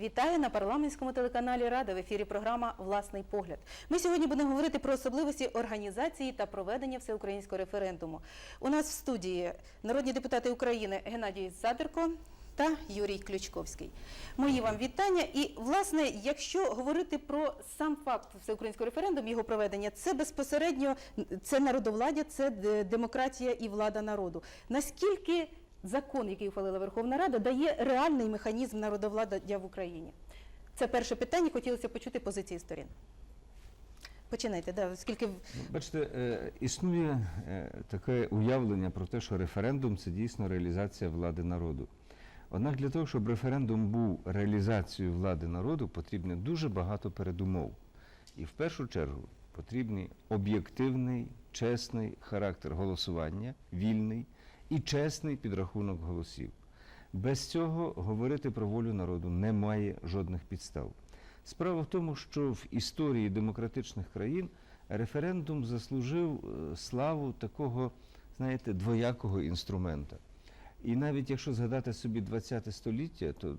Вітаю на парламентському телеканалі Рада в ефірі програма Власний погляд. Ми сьогодні будемо говорити про особливості організації та проведення всеукраїнського референдуму. У нас в студії народні депутати України Геннадій Задерко та Юрій Ключковський. Мої вам вітання. І власне, якщо говорити про сам факт всеукраїнського референдуму, його проведення, це безпосередньо це народовладдя, це демократія і влада народу. Наскільки закон, який ухвалила Верховна Рада, дає реальний механізм народовладдя в Україні? Це перше питання. Хотілося почути позиції сторін. Починайте, да, оскільки в- Бачите, е, існує е, таке уявлення про те, що референдум це дійсно реалізація влади народу. Однак для того, щоб референдум був реалізацією влади народу, потрібно дуже багато передумов. І в першу чергу потрібний об'єктивний, чесний характер голосування, вільний і чесний підрахунок голосів. Без цього говорити про волю народу немає жодних підстав. Справа в тому, що в історії демократичних країн референдум заслужив е, славу такого, знаєте, двоякого інструмента. І навіть якщо згадати собі ХХ століття, то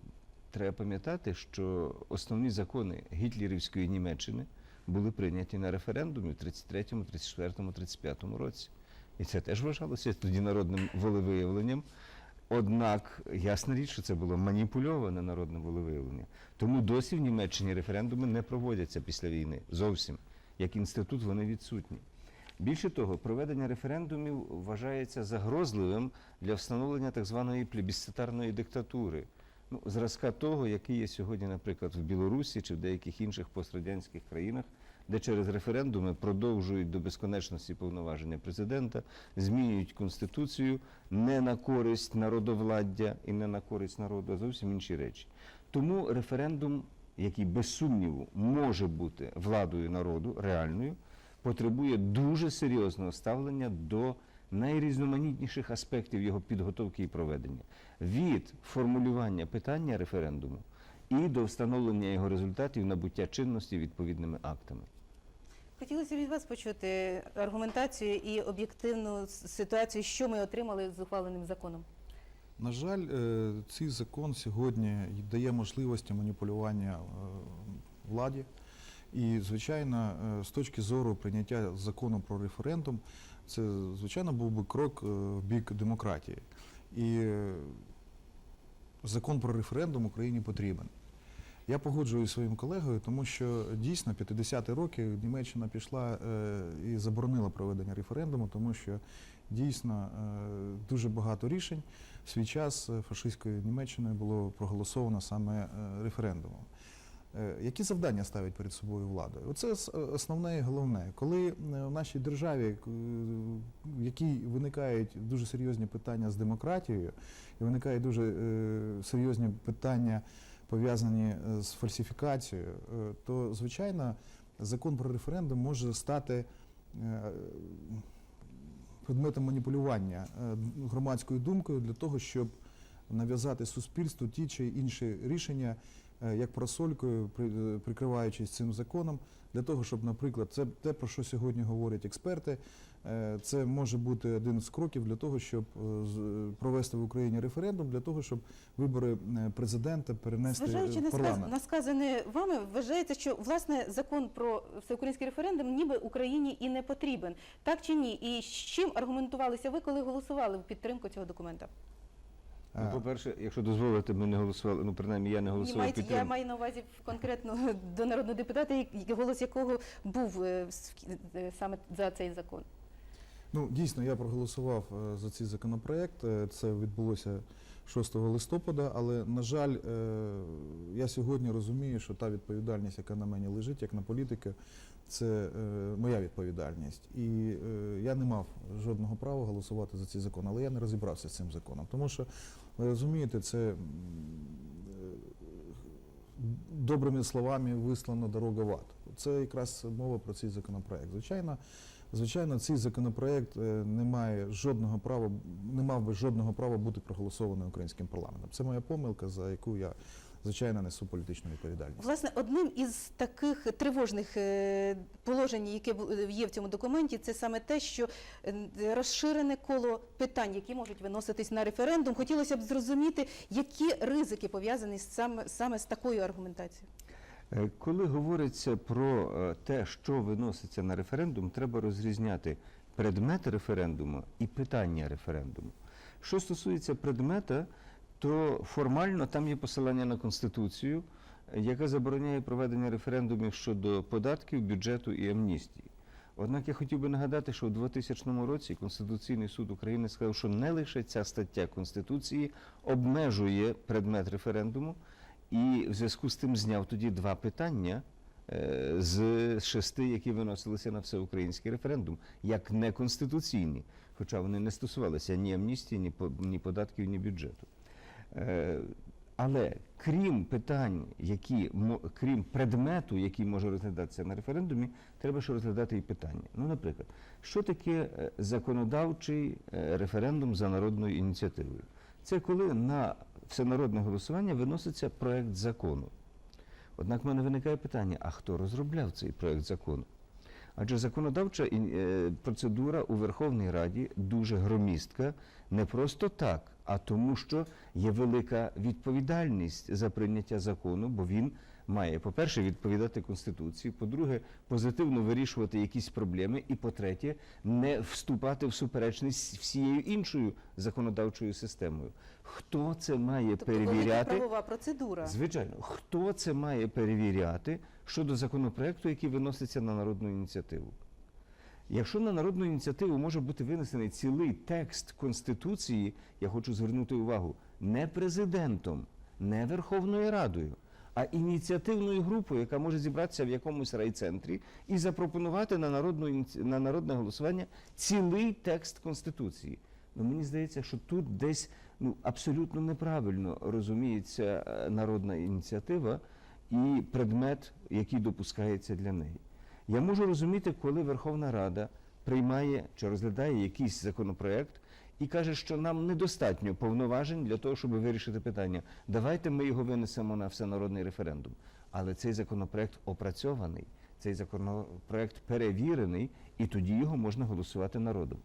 треба пам'ятати, що основні закони гітлерівської Німеччини були прийняті на референдумі в 33, 34, 35 році. І це теж вважалося тоді народним волевиявленням. Однак ясна річ, що це було маніпульоване народне волевиявлення. Тому досі в Німеччині референдуми не проводяться після війни зовсім. Як інститут вони відсутні. Більше того, проведення референдумів вважається загрозливим для встановлення так званої плебісцитарної диктатури. Ну, зразка того, який є сьогодні, наприклад, в Білорусі чи в деяких інших пострадянських країнах, де через референдуми продовжують до безконечності повноваження президента, змінюють конституцію не на користь народовладдя і не на користь народу, а зовсім інші речі. Тому референдум, який без сумніву може бути владою народу реальною, потребує дуже серйозного ставлення до найрізноманітніших аспектів його підготовки і проведення від формулювання питання референдуму і до встановлення його результатів набуття чинності відповідними актами. хотілося від вас почути аргументацію і об'єктивну ситуацію, що ми отримали з ухваленим законом. На жаль, е, цей закон сьогодні дає можливості маніпулювання е, владі. І, звичайно, е, з точки зору прийняття закону про референдум, це, звичайно, був би крок в бік демократії. І закон про референдум Україні потрібен. Я погоджуюсь своїм колегою, тому що дійсно 50-ті роки Німеччина пішла е, і заборонила проведення референдуму, тому що дійсно е, дуже багато рішень в свій час е, фашистською Німеччиною було проголосовано саме референдумом. Які завдання ставить перед собою влада? Оце основне і головне. Коли в нашій державі, в якій виникають дуже серйозні питання з демократією, і виникають дуже серйозні питання, пов'язані е, з фальсифікацією, е, то звичайно закон про референдум може стати е, предметом маніпулювання громадською думкою для того, щоб нав'язати суспільству ті чи інші рішення, як просолькою, при- прикриваючись цим законом, для того, щоб, наприклад, це те, про що сьогодні говорять експерти, це може бути один з кроків для того, щоб е, з- провести в Україні референдум, для того, щоб вибори е, президента перенести Зважаючи в парламент. на сказане вами, вважається, що власне закон про всеукраїнський референдум ніби Україні і не потрібен. Так чи ні? І з чим аргументувалися ви, коли голосували в підтримку цього документа? Ну, Е, по-перше, якщо дозволите, ми не голосували, ну принаймні я не Ні, голосував я підтримку. маю на увазі конкретно до народного депутата, голос якого був е, е, саме за цей закон. Ну, дійсно, я проголосував е, за цей законопроект. Це відбулося 6 листопада, але, на жаль, е, я сьогодні розумію, що та відповідальність, яка на мені лежить, як на політика, це е, моя відповідальність. І я не мав жодного права голосувати за цей закон, але я не розібрався з цим законом. Тому що, ви розумієте, це добрими словами вислана дорога в ад. Це якраз мова про цей законопроект. Звичайно, Звичайно, цей законопроект е, не має жодного права, не мав би жодного права бути проголосований українським парламентом. Це моя помилка, за яку я звичайно несу політичну відповідальність. Власне, одним із таких тривожних е, положень, яке бу- є в цьому документі, це саме те, що е, розширене коло питань, які можуть виноситись на референдум. Хотілося б зрозуміти, які ризики пов'язані саме, саме з такою аргументацією. Е, Коли говориться про е, те, що виноситься на референдум, треба розрізняти предмет референдуму і питання референдуму. Що стосується предмета, то формально там є посилання на Конституцію, яка забороняє проведення референдумів щодо податків, бюджету і амністії. Однак я хотів би нагадати, що у 2000 році Конституційний суд України сказав, що не лише ця стаття Конституції обмежує предмет референдуму, і в зв'язку з тим зняв тоді два питання е, з шести, які виносилися на всеукраїнський референдум, як неконституційні, хоча вони не стосувалися ні амністії, ні, по- ні податків, ні бюджету. Е, Але крім питань, які крім предмету, який може розглядатися на референдумі, треба ще розглядати і питання. Ну, наприклад, що таке е, законодавчий референдум за народною ініціативою? Це коли на всенародне голосування виноситься проект закону. Однак в мене виникає питання: а хто розробляв цей проект закону? Адже законодавча е, процедура у Верховній Раді дуже громістка, не просто так, а тому, що є велика відповідальність за прийняття закону, бо він має, по-перше, відповідати Конституції, по-друге, позитивно вирішувати якісь проблеми, і по-третє, не вступати в суперечність всією іншою законодавчою системою. Хто це має Тобто перевіряти? правова процедура. Звичайно, хто це має перевіряти щодо законопроекту, який виноситься на народну ініціативу? Якщо на народну ініціативу може бути винесений цілий текст Конституції, я хочу звернути увагу, не президентом, не Верховною Радою, а ініціативною групою, яка може зібратися в якомусь райцентрі і запропонувати на, народну, на народне голосування цілий текст Конституції. Ну, мені здається, що тут десь ну, абсолютно неправильно розуміється е, народна ініціатива і предмет, який допускається для неї. Я можу розуміти, коли Верховна Рада приймає чи розглядає якийсь законопроект і каже, що нам недостатньо повноважень для того, щоб вирішити питання. Давайте ми його винесемо на всенародний референдум. Але цей законопроект опрацьований, цей законопроект перевірений, і тоді його можна голосувати народом.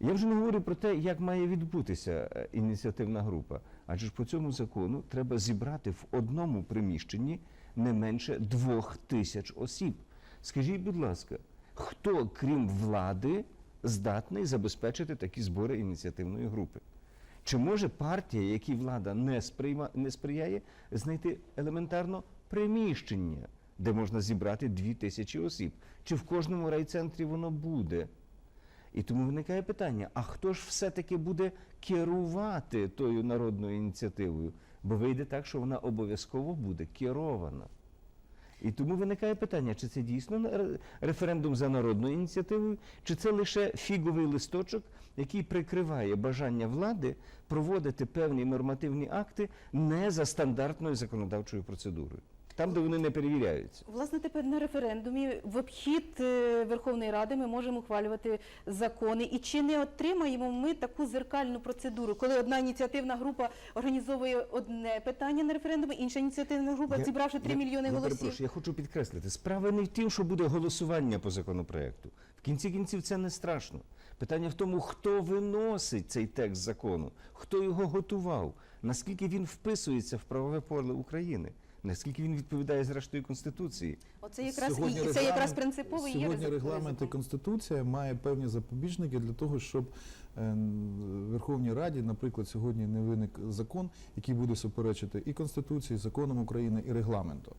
Я вже не говорю про те, як має відбутися е, ініціативна група. Адже ж по цьому закону треба зібрати в одному приміщенні не менше двох тисяч осіб. Скажіть, будь ласка, хто, крім влади, здатний забезпечити такі збори ініціативної групи? Чи може партія, якій влада не, сприйма, не сприяє, знайти елементарно приміщення, де можна зібрати дві тисячі осіб? Чи в кожному райцентрі воно буде? І тому виникає питання: а хто ж все-таки буде керувати тою народною ініціативою? Бо вийде так, що вона обов'язково буде керована. І тому виникає питання, чи це дійсно референдум за народною ініціативою, чи це лише фіговий листочок, який прикриває бажання влади проводити певні нормативні акти не за стандартною законодавчою процедурою, там, де вони не перевіряються. Власне, тепер на референдумі в обхід е, Верховної Ради ми можемо ухвалювати закони. І чи не отримаємо ми таку зеркальну процедуру, коли одна ініціативна група організовує одне питання на референдумі, інша ініціативна група, Я- зібравши 3 я- мільйони я голосів. перепрошую, Я хочу підкреслити, справа не в тім, що буде голосування по законопроекту. В кінці кінців це не страшно. Питання в тому, хто виносить цей текст закону, хто його готував, наскільки він вписується в правове поле України, наскільки він відповідає зрештою Конституції. Оце якраз Сьогодні і це якраз принциповий принципово є Сьогодні регламент і. Конституція має певні запобіжники для того, щоб е, в Верховній Раді, наприклад, сьогодні не виник закон, який буде суперечити і Конституції, і законам України, і регламенту.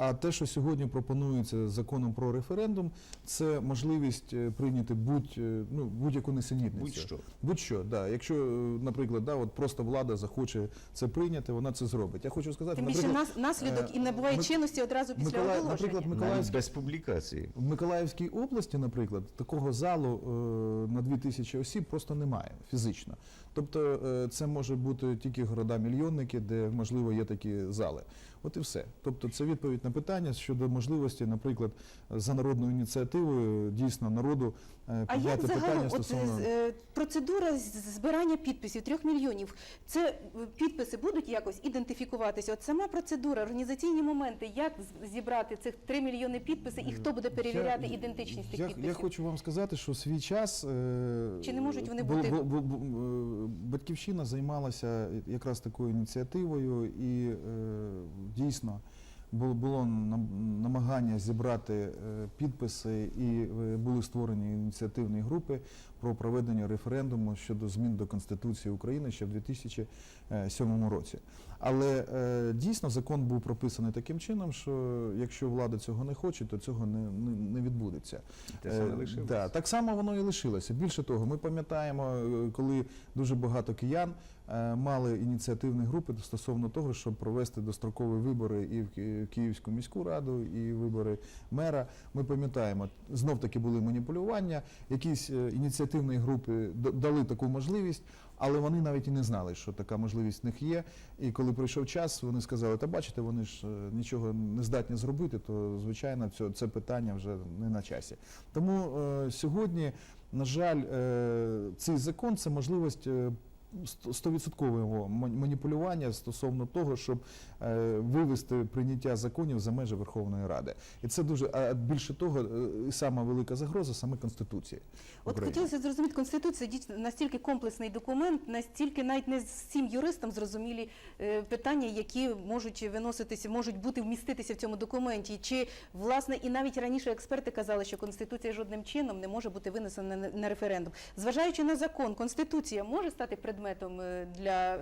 А, те, що сьогодні пропонується законом про референдум, це можливість е, прийняти будь, е, ну, будь-яку несенітницю. Будь-що. Будь-що, да. Якщо, е, наприклад, да, от просто влада захоче це прийняти, вона це зробить. Я хочу сказати, Тим більше нас, наслідок і набуває Ми- чинності одразу після Миколаїв- оголошення. наприклад, ми- без публікації. в Миколаївській області, наприклад, такого залу е, на 2000 осіб просто немає фізично. Тобто е, це може бути тільки города-мільйонники, де можливо є такі зали. От і все. Тобто це відповідь на питання щодо можливості, наприклад, за народною ініціативою дійсно народу е, А як питання от, стосовно. е, процедура збирання підписів трьох мільйонів? Це е, підписи будуть якось ідентифікуватися? От сама процедура, організаційні моменти, як зібрати цих три мільйони підписів і хто буде перевіряти Я- ідентичність тих я, підписів? Я хочу вам сказати, що свій час Чи не можуть вони бути- бу- бу- бу- батьківщина займалася якраз такою ініціативою, і дійсно було, було нам- намагання зібрати е, підписи, і е, були створені ініціативні групи про проведення референдуму щодо змін до Конституції України ще в 2007 році. Але е, дійсно закон був прописаний таким чином, що якщо влада цього не хоче, то цього не, не, відбудеться. Те саме Е, лишилося. Да, так само воно і лишилося. Більше того, ми пам'ятаємо, е, коли дуже багато киян мали ініціативні групи стосовно того, щоб провести дострокові вибори і в Київську міську раду, і вибори мера. Ми пам'ятаємо, знов таки були маніпулювання. Якісь е, ініціативні групи дали таку можливість. Але вони навіть і не знали, що така можливість в них є. І коли прийшов час, вони сказали: та бачите, вони ж е, нічого не здатні зробити, то звичайно це, питання вже не на часі. Тому е, сьогодні, на жаль, е, цей закон це можливість. Сто- Стовідсоткового маніпулювання стосовно того, щоб е, вивести прийняття законів за межі Верховної Ради, і це дуже а більше того, е, і сама велика загроза саме конституції. От хотілося зрозуміти, Конституція дійсно настільки комплексний документ, настільки навіть не всім юристам зрозумілі е, питання, які можуть виноситися, можуть бути вміститися в цьому документі. Чи власне і навіть раніше експерти казали, що Конституція жодним чином не може бути винесена на, референдум. Зважаючи на закон, Конституція може стати предметом е, для.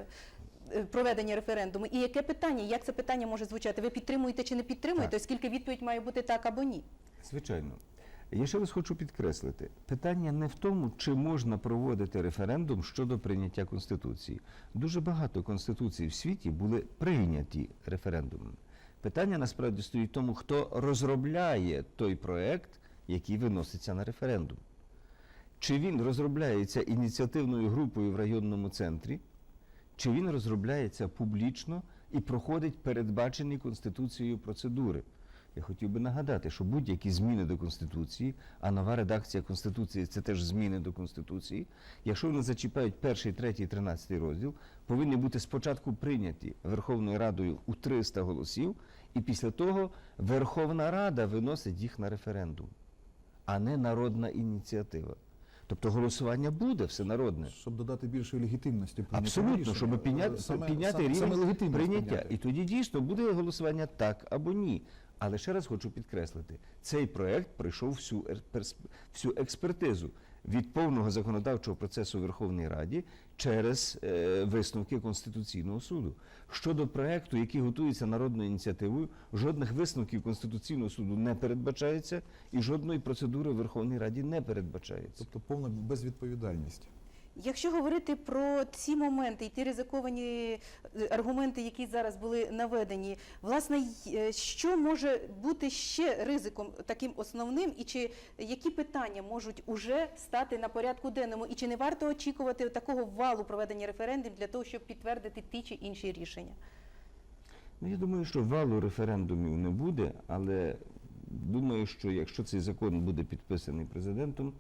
е, Проведення референдуму і яке питання, як це питання може звучати? Ви підтримуєте чи не підтримуєте? Так. Оскільки відповідь має бути так або ні? Звичайно. Я ще раз хочу підкреслити: питання не в тому, чи можна проводити референдум щодо прийняття Конституції. Дуже багато конституцій в світі були прийняті референдумом. Питання насправді стоїть в тому, хто розробляє той проект, який виноситься на референдум. Чи він розробляється ініціативною групою в районному центрі, чи він розробляється публічно і проходить передбачені Конституцією процедури. Я хотів би нагадати, що будь-які зміни до Конституції, а нова редакція Конституції це теж зміни до Конституції, якщо вони зачіпають перший, третій, тринадцятий розділ, повинні бути спочатку прийняті Верховною Радою у 300 голосів, і після того Верховна Рада виносить їх на референдум, а не народна ініціатива. Тобто голосування буде всенародне. Щоб додати більшої легітимності Абсолютно, щоб підняти, Саме- підняти саме- рівень саме прийняття. підняти. І тоді дійсно буде голосування так або ні. Але ще раз хочу підкреслити, цей проект пройшов всю, всю експертизу від повного законодавчого процесу в Верховній Раді через е, висновки Конституційного суду. Щодо проекту, який готується народною ініціативою, жодних висновків Конституційного суду не передбачається і жодної процедури в Верховній Раді не передбачається. Тобто повна безвідповідальність. Якщо говорити про ці моменти і ті ризиковані е, аргументи, які зараз були наведені, власне, е, що може бути ще ризиком таким основним, і чи які питання можуть уже стати на порядку денному, і чи не варто очікувати такого валу проведення референдумів для того, щоб підтвердити ті чи інші рішення? Ну, я думаю, що валу референдумів не буде, але думаю, що якщо цей закон буде підписаний президентом,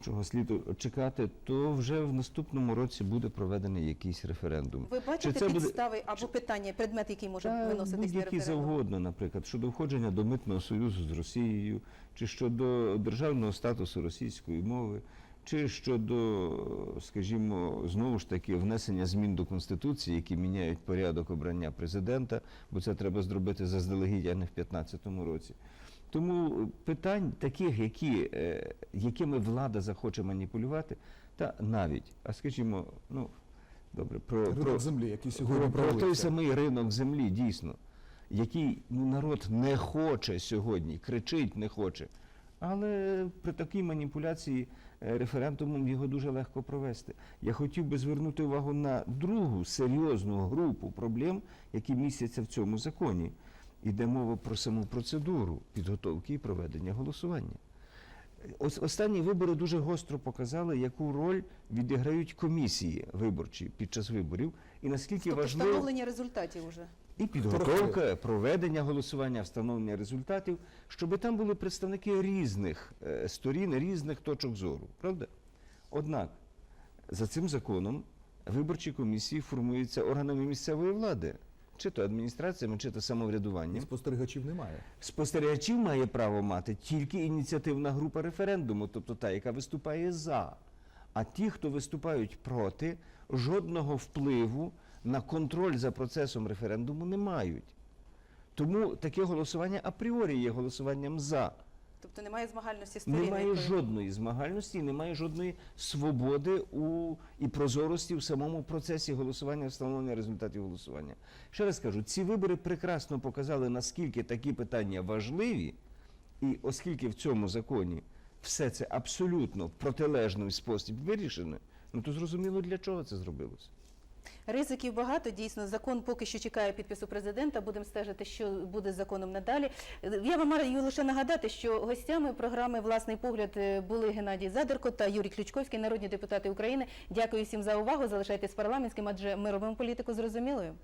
чого слід чекати, то вже в наступному році буде проведений якийсь референдум. Ви бачите це буде- підстави або питання, предмет, який може Та виноситись на будь-які референдум? завгодно, наприклад, щодо входження до митного союзу з Росією, чи щодо державного статусу російської мови, чи щодо, скажімо, знову ж таки внесення змін до конституції, які міняють порядок обрання президента, бо це треба зробити заздалегідь, а не в 2015 році. Тому питань таких, які, е, якими влада захоче маніпулювати, та навіть, а скажімо, ну добре, про, Ринок про землі, який про, сьогодні про той самий ринок землі, дійсно, який ну, народ не хоче сьогодні, кричить, не хоче. Але при такій маніпуляції е, референдумом його дуже легко провести. Я хотів би звернути увагу на другу серйозну групу проблем, які містяться в цьому законі. Іде мова про саму процедуру підготовки і проведення голосування. Останні вибори дуже гостро показали, яку роль відіграють комісії виборчі під час виборів, і наскільки Тобто важливо встановлення результатів уже. І підготовка, проведення голосування, встановлення результатів, щоб там були представники різних е, сторін, різних точок зору. Правда? Однак за цим законом виборчі комісії формуються органами місцевої влади, чи то адміністраціями, чи то самоврядуванням. Спостерігачів немає. Спостерігачів має право мати тільки ініціативна група референдуму, тобто та, яка виступає за. А ті, хто виступають проти, жодного впливу на контроль за процесом референдуму не мають. Тому таке голосування апріорі є голосуванням за. Тобто немає змагальності сторін. Немає жодної змагальності, немає жодної свободи у, і прозорості в самому процесі голосування, встановлення результатів голосування. Ще раз кажу, ці вибори прекрасно показали, наскільки такі питання важливі, і оскільки в цьому законі все це абсолютно в протилежний спосіб вирішено, ну то зрозуміло, для чого це зробилося. Ризиків багато. Дійсно, закон поки що чекає підпису президента. Будемо стежити, що буде з законом надалі. Я вам маю лише нагадати, що гостями програми Власний погляд е, були Геннадій Задерко та Юрій Ключковський, народні депутати України. Дякую всім за увагу. Залишайтесь парламентським, адже ми робимо політику зрозумілою.